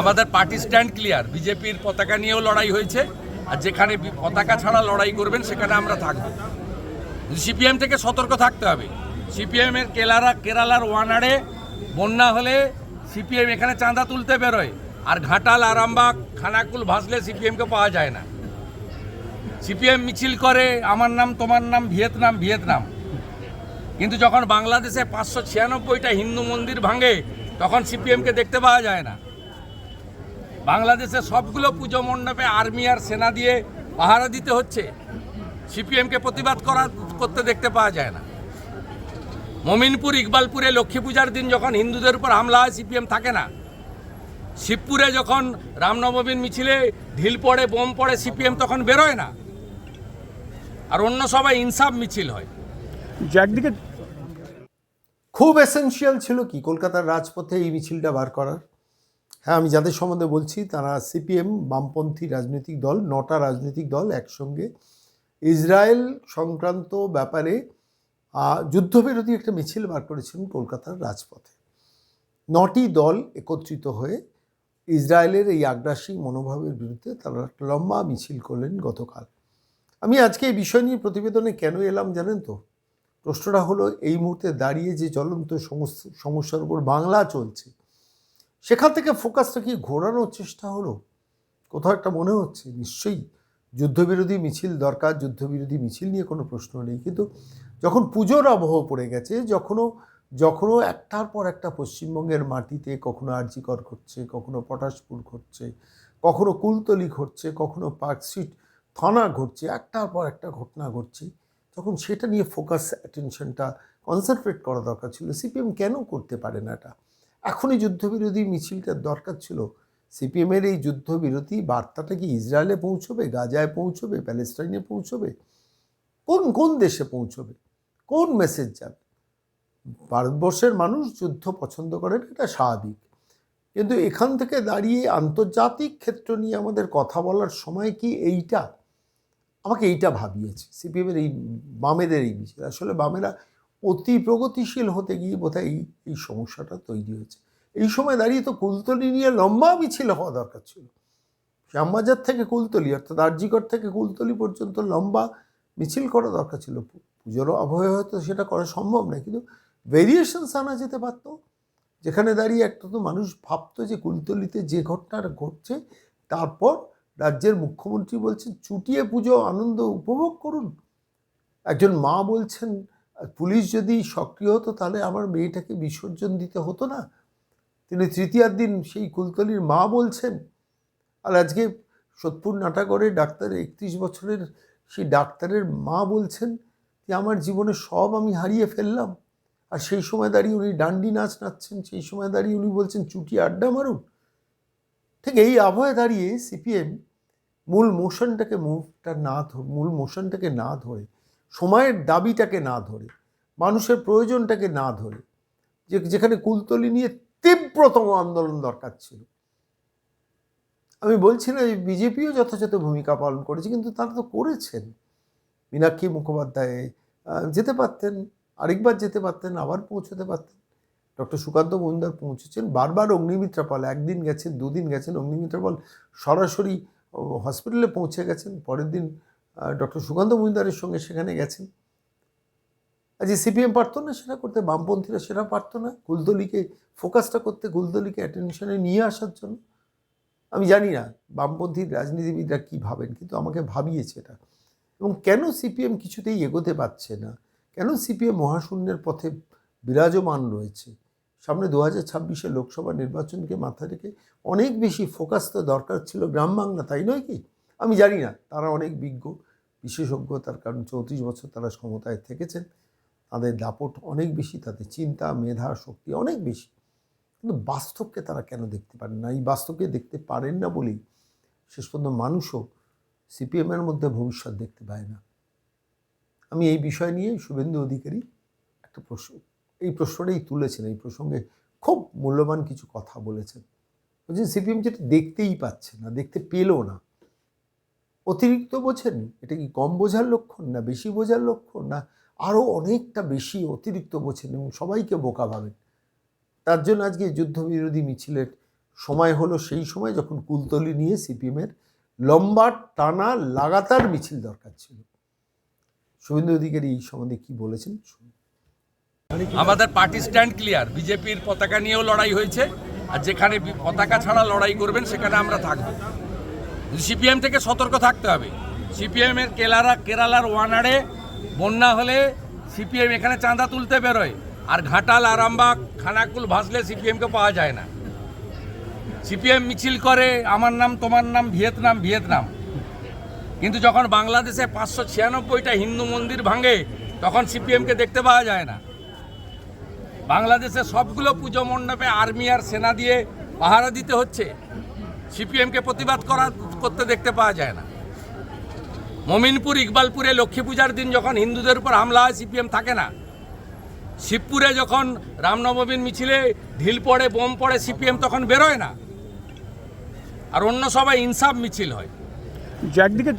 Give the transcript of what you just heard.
আমাদের party stand clear. বিজেপির পতাকা নিয়েও লড়াই হয়েছে, আর যেখানে পতাকা ছাড়া লড়াই করবেন, সেখানে আমরা থাকব। সিপিএম থেকে সতর্ক থাকতে হবে। সিপিএম এর কেলারা কেরালার ওয়ানাড়ে বন্যা হলে সিপিএম এখানে চাঁদা তুলতে বেরোয়, আর ঘাটাল, আরামবাগ, খানাকুল ভাসলে সিপিএমকে পাওয়া যায় না। সিপিএম মিছিল করে, আমার নাম, তোমার নাম, ভিয়েতনাম ভিয়েতনাম। কিন্তু যখন বাংলাদেশে পাঁচশো ছিয়ানব্বইটা হিন্দু মন্দির ভাঙে, তখন সিপিএমকে দেখতে পাওয়া যায় না। বাংলাদেশে সবগুলো পুজো মণ্ডপে আর্মি আর সেনা দিয়ে পাহারা দিতে হচ্ছে। সিপিএমকে প্রতিবাদ করা করতে দেখতে পাওয়া যায় না। মমিনপুর ইকবালপুরে লক্ষ্মী পূজার দিন যখন হিন্দুদের উপর হামলা হয় সিপিএম থাকে না। শিবপুরে যখন রামনবমীর মিছিলে ঢিল পড়ে বোম পড়ে সিপিএম তখন বেরোয় না। আর অন্য সবাই ইনসাফ মিছিল হয়। একদিকে খুব এসেনশিয়াল ছিল কি? কলকাতার রাজপথে এই মিছিলটা বার করার? হ্যাঁ আমি যাদের সম্বন্ধে বলছি, তারা সিপিএম, বামপন্থী রাজনৈতিক দল, নটা রাজনৈতিক দল একসঙ্গে। ইসরায়েল সংক্রান্ত ব্যাপারে যুদ্ধবিরোধী একটা মিছিল বার করেছিলেন কলকাতার রাজপথে। নটি দল একত্রিত হয়ে ইসরায়েলের এই আগ্রাসী মনোভাবের বিরুদ্ধে তারা একটা লম্বা মিছিল করলেন গতকাল। আমি আজকে এই বিষয় নিয়ে প্রতিবেদনে কেন এলাম জানেন তো? প্রশ্নটা হলো, এই মুহূর্তে দাঁড়িয়ে যে জ্বলন্ত সমস- সমস্যার উপর বাংলা চলছে সেখান থেকে ফোকাসটা কি ঘোরানোর চেষ্টা হলো। কোথাও একটা মনে হচ্ছে, নিশ্চয়ই যুদ্ধবিরোধী মিছিল দরকার, যুদ্ধবিরোধী মিছিল নিয়ে কোনো প্রশ্ন নেই। কিন্তু যখন পুজোর আবহ পড়ে গেছে, যখনও যখনও একটার পর একটা পশ্চিমবঙ্গের মাটিতে কখনো আরজিকর ঘটছে, কখনো পটাশপুর ঘটছে, কখনো কুলতলি ঘটছে, কখনো পার্কশিট থানা ঘটছে, একটার পর একটা ঘটনা ঘটছে, তখন সেটা নিয়ে ফোকাস অ্যাটেনশনটা কনসেন্ট্রেট করা দরকার ছিল। সিপিএম কেন করতে পারে না এটা? এখনই যুদ্ধবিরোধী মিছিলটার দরকার ছিল। সিপিএমের এই যুদ্ধবিরতি বার্তাটা কি ইসরায়েলে পৌঁছবে, গাজায় পৌঁছবে প্যালেস্টাইনে পৌঁছবে? কোন কোন দেশে পৌঁছবে? কোন মেসেজ যাবে? ভারতবর্ষের মানুষ যুদ্ধ পছন্দ করেন, এটা স্বাভাবিক। কিন্তু এখান থেকে দাঁড়িয়ে আন্তর্জাতিক ক্ষেত্র নিয়ে আমাদের কথা বলার সময় কি এইটা? আমাকে এইটা ভাবিয়েছে। সিপিএমের এই বামেদের এই মিছিল। আসলে বামেরা অতি প্রগতিশীল হতে গিয়ে বোধহয় এই এই সমস্যাটা তৈরি হয়েছে। এই সময় দাঁড়িয়ে তো কুলতলি নিয়ে লম্বা মিছিল হওয়া দরকার ছিল। শ্যামবাজার থেকে কুলতলি, অর্থাৎ আরজিকর থেকে কুলতলি পর্যন্ত লম্বা মিছিল করা দরকার ছিল। পুজোরও আবহে হয়তো সেটা করা সম্ভব না কিন্তু ভেরিয়েশনস আনা যেতে পারত। যেখানে দাঁড়িয়ে একটা তো মানুষ ভাবতো যে কুলতলিতে যে ঘটনাটা ঘটছে, তারপর রাজ্যের মুখ্যমন্ত্রী বলছেন, চুটিয়ে পুজো, আনন্দ উপভোগ করুন। একজন মা বলছেন পুলিশ যদি সক্রিয় হতো, তাহলে আমার মেয়েটাকে বিসর্জন দিতে হতো না। তিনি তৃতীয়ার দিন সেই কুলতলির মা বলছেন, আর আজকে সোদপুর নাটাগড়ে ডাক্তার একত্রিশ বছরের সেই ডাক্তারের মা বলছেন যে, আমার জীবনে সব আমি হারিয়ে ফেললাম। আর সেই সময় দাঁড়িয়ে উনি ডান্ডি নাচ নাচছেন, সেই সময় দাঁড়িয়ে উনি বলছেন, চুটি আড্ডা মারুন। ঠিক এই আবহে দাঁড়িয়ে সিপিএম মূল মোশনটাকে মুভটা না মূল মোশনটাকে না ধরে সময়ের দাবিটাকে না ধরে, মানুষের প্রয়োজনটাকে না ধরে, যে যেখানে কুলতলি নিয়ে তীব্রতম আন্দোলন দরকার ছিল। আমি বলছি না বিজেপিও যথাযথ ভূমিকা পালন করেছে, কিন্তু তারা তো করেছেন। মীনাক্ষী মুখোপাধ্যায় যেতে পারতেন, আরেকবার যেতে পারতেন, আবার পৌঁছতে পারতেন। ডক্টর সুকান্ত মজুমদার পৌঁছেছেন, বারবার অগ্নিমিত্রা পাল একদিন গেছেন, দুদিন গেছেন অগ্নিমিত্রা পাল সরাসরি হসপিটালে পৌঁছে গেছেন, পরের দিন ডক্টর সুকান্ত মজুমদারের সঙ্গে সেখানে গেছেন। আজ সিপিএম পারতো না সেটা করতে, বামপন্থীরা সেটা পারতো না গুলদলিকে ফোকাসটা করতে, গুলদলিকে অ্যাটেনশনে নিয়ে আসার জন্য। আমি জানি না বামপন্থী রাজনীতিবিদরা কী ভাবেন, কিন্তু আমাকে ভাবিয়েছে এটা। এবং কেন সিপিএম কিছুতেই এগোতে পারছে না? কেন সিপিএম মহাশূন্যের পথে বিরাজমান রয়েছে? সামনে দু হাজার ছাব্বিশে লোকসভা নির্বাচনকে মাথায় রেখে অনেক বেশি ফোকাস তো দরকার ছিল গ্রাম বাংলা, তাই নয় কি? আমি জানি না, তারা অনেক বিজ্ঞ। বিশেষজ্ঞ তার কারণ চৌত্রিশ বছর তারা ক্ষমতায় থেকেছেন। তাদের দাপট অনেক বেশি, তাদের চিন্তা, মেধা, শক্তি অনেক বেশি। কিন্তু বাস্তবকে তারা কেন দেখতে পারেন না? এই বাস্তবকে দেখতে পারেন না বলেই শেষ পর্যন্ত মানুষও সিপিএমের মধ্যে ভবিষ্যৎ দেখতে পায় না। আমি এই বিষয় নিয়ে শুভেন্দু অধিকারী একটা প্রশ্ন, এই প্রশ্নটাই তুলেছেন। এই প্রসঙ্গে খুব মূল্যবান কিছু কথা বলেছেন। বলছেন, সিপিএম যেটা দেখতেই পাচ্ছে না, দেখতে পেলও না। অতিরিক্ত বোঝেন এটা কি কম বোঝার লক্ষণ না বেশি বোঝার লক্ষণ না আরও অনেকটা বেশি অতিরিক্ত বোঝেন এবং সবাইকে বোকা ভাবেন? তার জন্য আজকে যুদ্ধবিরোধী মিছিলের সময় হলো সেই সময় যখন কুলতলি নিয়ে সিপিএমের লম্বা টানা লাগাতার মিছিল দরকার ছিল। শুভেন্দু অধিকারী এই সম্বন্ধে কি বলেছেন। আমাদের পার্টি স্ট্যান্ড ক্লিয়ার। বিজেপির পতাকা নিয়েও লড়াই হয়েছে। আর যেখানে পতাকা ছাড়া লড়াই করবেন সেখানে আমরা থাকব। সিপিএম থেকে সতর্ক থাকতে হবে। সিপিএম এর কেলারা কেরালার ওয়ানারে বন্যা হলে সিপিএম এখানে চাঁদা তুলতে বেরোয়। আর ঘাটাল, আরামবাগ, খানাকুল ভাসলে সিপিএমকে পাওয়া যায় না। সিপিএম মিছিল করে, আমার নাম, তোমার নাম, ভিয়েতনাম ভিয়েতনাম। কিন্তু যখন বাংলাদেশে পাঁচশো ছিয়ানব্বইটা হিন্দু মন্দির ভাঙে, তখন সিপিএমকে দেখতে পাওয়া যায় না। বাংলাদেশে সবগুলো পুজো মণ্ডপে আর্মি আর সেনা দিয়ে পাহারা দিতে হচ্ছে। সিপিএমকে প্রতিবাদ করা, করতে দেখতে পাওয়া যায় না। মমিনপুর, ইকবালপুরে লক্ষ্মী পূজার দিন যখন হিন্দুদের উপর হামলা হয়, সিপিএম থাকে না। শিবপুরে যখন রামনবমীর মিছিলে ঢিল পড়ে, বোম পড়ে, সিপিএম তখন বেরোয় না। আর অন্য সবাই ইনসাফ মিছিল হয়। একদিকে